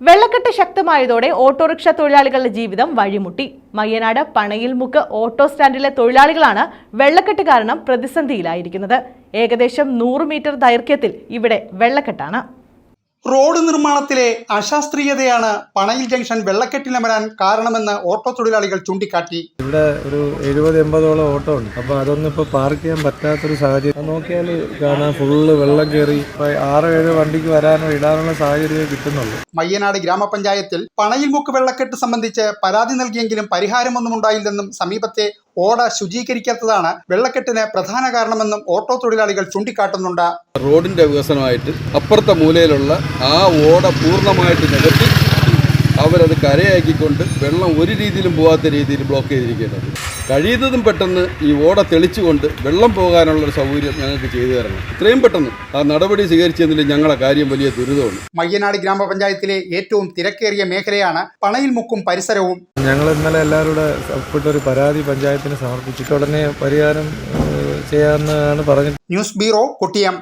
വെള്ളക്കെട്ട് ശക്തമായതോടെ ഓട്ടോറിക്ഷ തൊഴിലാളികളുടെ ജീവിതം വഴിമുട്ടി. മയ്യനാട് പണയിൽമുക്ക് ഓട്ടോ സ്റ്റാൻഡിലെ തൊഴിലാളികളാണ് വെള്ളക്കെട്ട് കാരണം പ്രതിസന്ധിയിലായിരിക്കുന്നത്. ഏകദേശം നൂറ് മീറ്റർ ദൈർഘ്യത്തിൽ ഇവിടെ വെള്ളക്കെട്ടാണ്. റോഡ് നിർമ്മാണത്തിലെ അശാസ്ത്രീയതയാണ് പണയിൽ ജംഗ്ഷൻ വെള്ളക്കെട്ടിൽ അമരാൻ കാരണമെന്ന് ഓട്ടോ തൊഴിലാളികൾ ചൂണ്ടിക്കാട്ടി. ഇവിടെ ഒരു എഴുപത് എൺപതോളം ഓട്ടോ ഉണ്ട്. അപ്പോൾ അതൊന്നും ഇപ്പോൾ പാർക്ക് ചെയ്യാൻ പറ്റാത്തൊരു സാഹചര്യം. നോക്കിയാൽ കാണാൻ ഫുള്ള് വെള്ളം കയറി ആറ് ആറോ ഏഴോ വണ്ടിക്ക് വരാനോ ഇടാനുള്ള സാഹചര്യം കിട്ടുന്നുള്ളൂ. മയ്യനാട് ഗ്രാമപഞ്ചായത്തിൽ പണയിൽ മുക്ക് വെള്ളക്കെട്ട് സംബന്ധിച്ച് പരാതി നൽകിയെങ്കിലും പരിഹാരമൊന്നും ഉണ്ടായില്ലെന്നും സമീപത്തെ ഓട ശുചീകരിക്കാത്തതാണ് വെള്ളക്കെട്ടിന് പ്രധാന കാരണമെന്നും ഓട്ടോ തൊഴിലാളികൾ ചൂണ്ടിക്കാട്ടുന്നുണ്ട്. റോഡിന്റെ വികസനമായിട്ട് അപ്പുറത്തെ മൂലയിലുള്ള ആ ഓട പൂർണമായിട്ട് നികത്തി അവരത് കരയാക്കിക്കൊണ്ട് വെള്ളം ഒരു രീതിയിലും പോകാത്ത രീതിയിൽ ബ്ലോക്ക് ചെയ്തിരിക്കേണ്ടത് കഴിയുന്നതും പെട്ടെന്ന് ഈ ഓട തെളിച്ചുകൊണ്ട് വെള്ളം പോകാനുള്ള ഒരു സൗകര്യം ഞങ്ങൾക്ക് ചെയ്തു തരണം. ഇത്രയും പെട്ടെന്ന് ആ നടപടി സ്വീകരിച്ചതിൽ ഞങ്ങളെ കാര്യം വലിയ ദുരിതമാണ്. മയ്യനാട് ഗ്രാമപഞ്ചായത്തിലെ ഏറ്റവും തിരക്കേറിയ മേഖലയാണ് പണയിൽ മുക്കും പരിസരവും. ഞങ്ങൾ ഇന്നലെ എല്ലാവരുടെ ഒപ്പിട്ട ഒരു പരാതി പഞ്ചായത്തിന് സമർപ്പിച്ചിട്ട് ഉടനെ പരിഹാരം ചെയ്യാമെന്നാണ് പറഞ്ഞത് ന്യൂസ് ബ്യൂറോ കൊട്ടിയം.